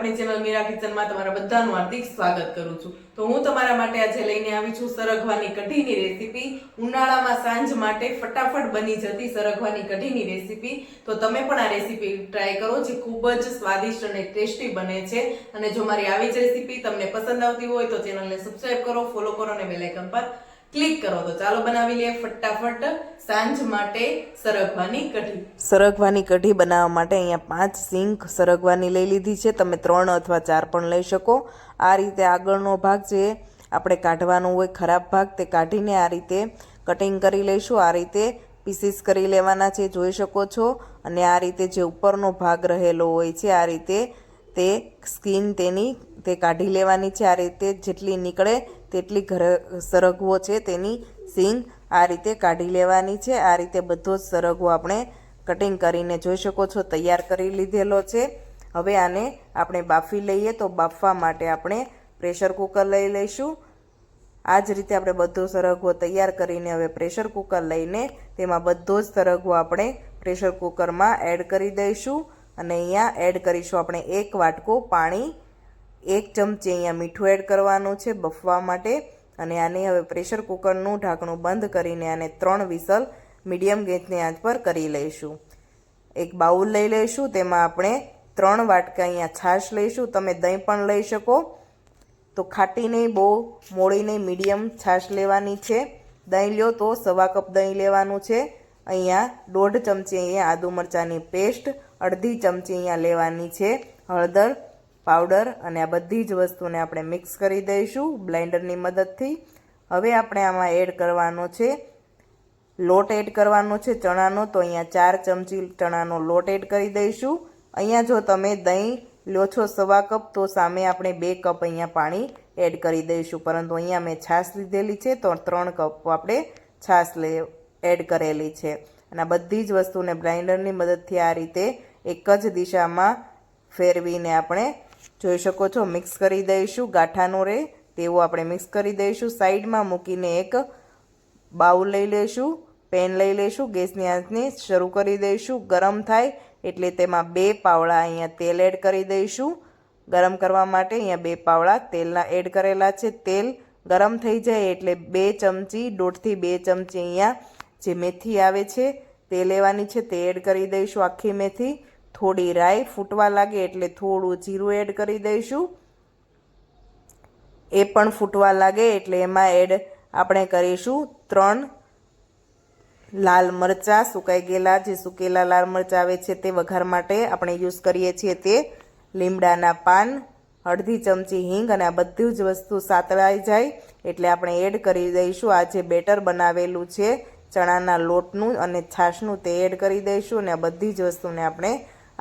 આપણી ચેનલ મીરા કિચનમાં તમારા બધાનું હાર્દિક સ્વાગત કરું છું. તો હું તમારા માટે આજે લઈને આવી છું સરગવાની કઢીની રેસીપી. ઉનાળામાં સાંજ માટે ફટાફટ બની જતી સરગવાની કઢીની રેસીપી. તો તમે પણ આ રેસીપી ટ્રાય કરો, જે ખૂબ જ સ્વાદિષ્ટ અને ટેસ્ટી બને છે. અને જો મારી આવી જ રેસીપી તમને પસંદ આવતી હોય તો ચેનલને સબસ્ક્રાઈબ કરો ફોલો કરો અને બેલ પર ક્લિક કરો તો ચાલો બનાવી લઈએ ફટાફટ સાંજ માટે સરગવાની કઢી. સરગવાની કઢી બનાવવા માટે અહીંયા પાંચ સિંક સરગવાની લઈ લીધી છે. તમે ત્રણ અથવા ચાર પણ લઈ શકો. આ રીતે આગળનો ભાગ જે આપણે કાઢવાનો હોય ખરાબ ભાગ તે કાઢીને આ રીતે કટિંગ કરી લઈશું. આ રીતે પીસીસ કરી લેવાના છે, જોઈ શકો છો. અને આ રીતે જે ઉપરનો ભાગ રહેલો હોય છે, આ રીતે તે સ્કિન તેની તે કાઢી લેવાની છે, આ રીતે જેટલી નીકળે તેટલી ઘર સરગવો છે તેની સિંગ આ રીતે કાઢી લેવાની છે. આ રીતે બધો જ સરગવો આપણે કટિંગ કરીને જોઈ શકો છો, તૈયાર કરી લીધેલો છે. હવે આને આપણે બાફી લઈએ તો બાફવા માટે આપણે પ્રેશર કુકર લઈ લઈશું. આ જ રીતે આપણે બધો સરગવો તૈયાર કરીને હવે પ્રેશર કુકર લઈને તેમાં બધો જ સરગવો આપણે પ્રેશર કુકરમાં એડ કરી દઈશું. અને અહીંયા એડ કરીશું આપણે એક વાટકો પાણી એક ચમચી અહીંયા મીઠું એડ કરવાનું છે બફવા માટે. અને આને હવે પ્રેશર કુકરનું ઢાંકણું બંધ કરીને આને ત્રણ વિસલ મીડિયમ ગેસની આંચ પર કરી લઈશું. એક બાઉલ લઈ લઈશું, તેમાં આપણે ત્રણ વાટકા અહીંયા છાશ લઈશું. તમે દહીં પણ લઈ શકો. તો ખાટી નહીં બહુ મોડી નહીં મીડિયમ છાશ લેવાની છે. દહીં લ્યો તો સવા કપ દહીં લેવાનું છે. અહીંયા દોઢ ચમચી અહીંયા આદુ મરચાંની પેસ્ટ, અડધી ચમચી અહીંયા લેવાની છે હળદર પાવડર અને આ બધી જ વસ્તુને આપણે મિક્સ કરી દઈશું બ્લેન્ડરની મદદથી. હવે આપણે આમાં એડ કરવાનો છે, લોટ એડ કરવાનો છે ચણાનો, તો અહીંયા ચાર ચમચી ચણાનો લોટ એડ કરી દઈશું. અહીંયા જો તમે દહીં લો છો સવા કપ, તો સામે આપણે બે કપ અહીંયા પાણી એડ કરી દઈશું. પરંતુ અહીંયા મેં છાશ લીધેલી છે, તો ત્રણ કપ આપણે છાશ લે, એડ કરેલી છે. અને બધી જ વસ્તુને ગ્રાઇન્ડરની મદદથી આ રીતે એક જ દિશામાં ફેરવીને આપણે જોઈ શકો છો, મિક્સ કરી દઈશું, ગાંઠાનો રહે તેવું આપણે મિક્સ કરી દઈશું. સાઈડમાં મૂકીને એક બાઉલ લઈ લઈશું પેન લઈ લઈશું ગેસની આંચને શરૂ કરી દઈશું. ગરમ થાય એટલે તેમાં બે પાવડા અહીંયા તેલ એડ કરી દઈશું. ગરમ કરવા માટે અહીંયા બે પાવડા તેલના એડ કરેલા છે. તેલ ગરમ થઈ જાય એટલે બે ચમચી, દોઢથી બે ચમચી અહીંયા જે મેથી આવે છે, તે લેવાની છે, તે એડ કરી દઈશું આખી મેથી. થોડી રાઈ ફૂટવા લાગે એટલે થોડું જીરું એડ કરી દઈશું. એ પણ ફૂટવા લાગે એટલે એમાં એડ આપણે કરીશું ત્રણ લાલ મરચાં સુકાઈ ગયેલા, જે સુકેલા લાલ મરચાં આવે છે તે વઘાર માટે આપણે યુઝ કરીએ છીએ તે લીમડાના પાન, અડધી ચમચી હિંગ અને આ બધી જ વસ્તુ સાતળાઈ જાય એટલે આપણે એડ કરી દઈશું. આ જે બેટર બનાવેલું છે ચણાના લોટનું અને છાશનું તે એડ કરી દઈશું અને આ બધી જ વસ્તુને આપણે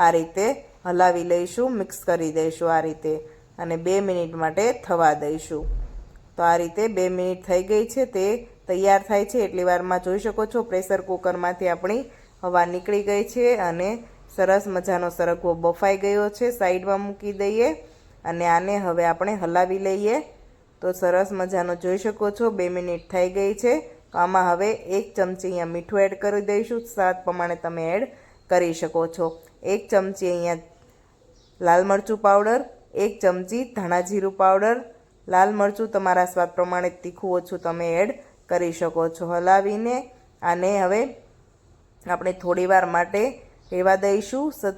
આ રીતે હલાવી લઈશું મિક્સ કરી દઈશું આ રીતે અને બે મિનિટ માટે થવા દઈશું. તો આ રીતે બે મિનિટ થઈ ગઈ છે, તે તૈયાર થાય છે. એટલી વારમાં જોઈ શકો છો, પ્રેશર કુકરમાંથી આપણી હવા નીકળી ગઈ છે અને સરસ મજાનો સરગવો બફાઈ ગયો છે. સાઈડમાં મૂકી દઈએ અને આને હવે આપણે હલાવી લઈએ. તો સરસ મજાનો જોઈ શકો છો, બે મિનિટ થઈ ગઈ છે. તો આમાં હવે એક ચમચી અહીંયા મીઠું એડ કરી દઈશું. સ્વાદ પ્રમાણે તમે એડ કરી શકો છો. એક ચમચી અહીંયા લાલ મરચું પાવડર, એક ચમચી ધાણા જીરું પાવડર. લાલ મરચું તમારા સ્વાદ પ્રમાણે તીખું ઓછું તમે એડ કરી શકો છો. હલાવીને આને હવે આપણે થોડીવાર માટે રહેવા દઈશું.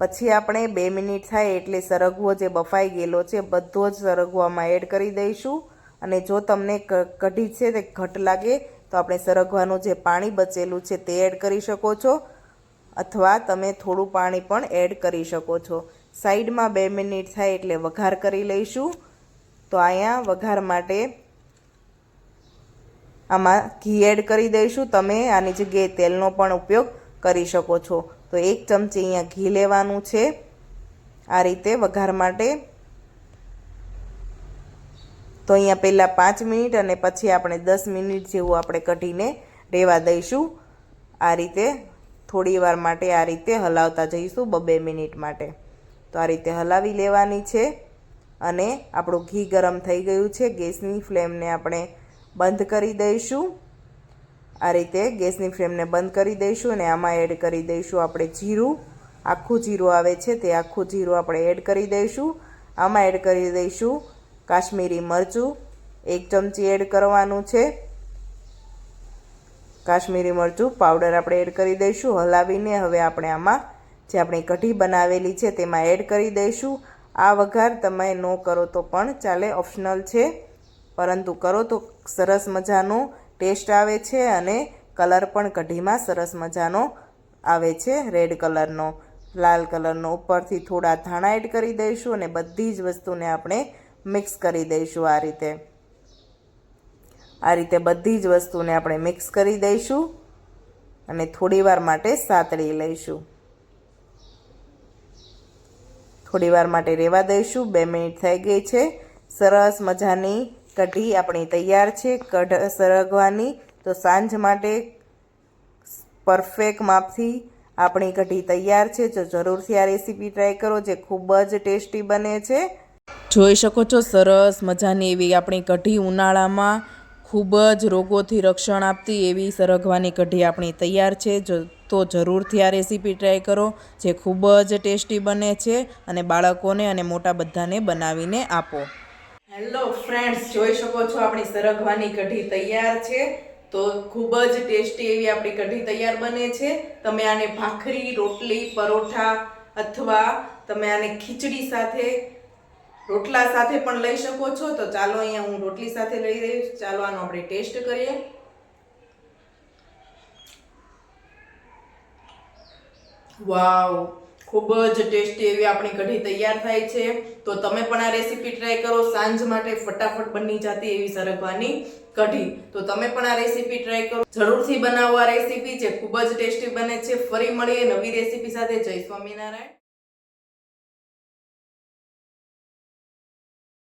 પછી આપણે બે મિનિટ થાય એટલે સરગવો જે બફાઈ ગયેલો છે, બધો જ સરગવો એડ કરી દઈશું. અને જો તમને કઢી છે તે ઘટ લાગે, તો આપણે સરગવાનું જે પાણી બચેલું છે તે એડ કરી શકો છો. અથવા તમે થોડું પાણી પણ એડ કરી શકો છો. સાઈડમાં બે મિનિટ થાય એટલે વઘાર કરી લઈશું. તો અહીંયા વઘાર માટે આમાં ઘી એડ કરી દઈશું. તમે આની જગ્યાએ તેલનો પણ ઉપયોગ કરી શકો છો. તો એક ચમચી અહીંયા ઘી લેવાનું છે. આ રીતે વઘાર માટે. તો અહીંયા પહેલાં પાંચ મિનિટ અને પછી આપણે દસ મિનિટ જેવું આપણે કઢીને રહેવા દઈશું. આ રીતે થોડી વાર માટે આ રીતે હલાવતા જઈશું બબે મિનિટ માટે. તો આ રીતે હલાવી લેવાની છે અને આપણું ઘી ગરમ થઈ ગયું છે. ગેસની ફ્લેમને આપણે બંધ કરી દઈશું. આ રીતે ગેસની ફ્લેમને બંધ કરી દઈશું અને આમાં એડ કરી દઈશું આપણે જીરું. આખું જીરું આવે છે તે આખું જીરું આપણે એડ કરી દઈશું. આમાં એડ કરી દઈશું કાશ્મીરી મરચું. એક ચમચી એડ કરવાનું છે. કાશ્મીરી મરચું પાવડર આપણે એડ કરી દઈશું. હલાવીને હવે આપણે આમાં જે આપણી કઢી બનાવેલી છે તેમાં એડ કરી દઈશું. આ વઘાર તમે ન કરો તો પણ ચાલે ઓપ્શનલ છે. પરંતુ કરો તો સરસ મજાનો ટેસ્ટ આવે છે અને કલર પણ કઢીમાં સરસ મજાનો આવે છે રેડ કલરનો લાલ કલરનો ઉપરથી થોડા ધાણા એડ કરી દઈશું અને બધી જ વસ્તુને આપણે મિક્સ કરી દઈશું આ રીતે. આ રીતે બધી જ વસ્તુને આપણે મિક્સ કરી દઈશું અને થોડીવાર માટે સાતળી લઈશું. થોડીવાર માટે રહેવા દઈશું. બે મિનિટ થઈ ગઈ છે. સરસ મજાની કઢી આપણી તૈયાર છે. કઢ સરગવાની. તો સાંજ માટે પરફેક્ટ માપથી આપણી કઢી તૈયાર છે. જો જરૂરથી આ રેસીપી ટ્રાય કરો, જે ખૂબ જ ટેસ્ટી બને છે. જોઈ શકો છો, સરસ મજાની એવી આપણી કઢી ઉનાળામાં ખૂબ જ રોગોથી રક્ષણ આપતી એવી સરગવાની કઢી આપણી તૈયાર છે. તો જરૂરથી આ રેસીપી ટ્રાય કરો, જે ખૂબ જ ટેસ્ટી બને છે અને બાળકોને અને મોટા બધાને બનાવીને આપો. હેલો ફ્રેન્ડ્સ, જોઈ શકો છો આપણી સરગવાની કઢી તૈયાર છે. તો ખૂબ જ ટેસ્ટી એવી આપણી કઢી તૈયાર બને છે. તમે આને ભાખરી, રોટલી, પરોઠા અથવા તમે આને ખીચડી સાથે રોટલા સાથે પણ લઈ શકો છો. તો ચાલો અહીંયા હું રોટલી સાથે લઈ રહી છું. ચાલો આનો આપણે ટેસ્ટ કરીએ. વાવ, ખૂબ જ ટેસ્ટી એવી આપણી કઢી તૈયાર થાય છે. તો તમે પણ આ રેસીપી ટ્રાય કરો. સાંજ માટે ફટાફટ બની જતી એવી સરગવાની કઢી. તો તમે પણ આ રેસીપી ટ્રાય કરો. જરૂરથી બનાવો આ રેસીપી જે ખૂબ જ ટેસ્ટી બને છે. ફરી મળીએ નવી રેસીપી સાથે. જય સ્વામિનારાયણ.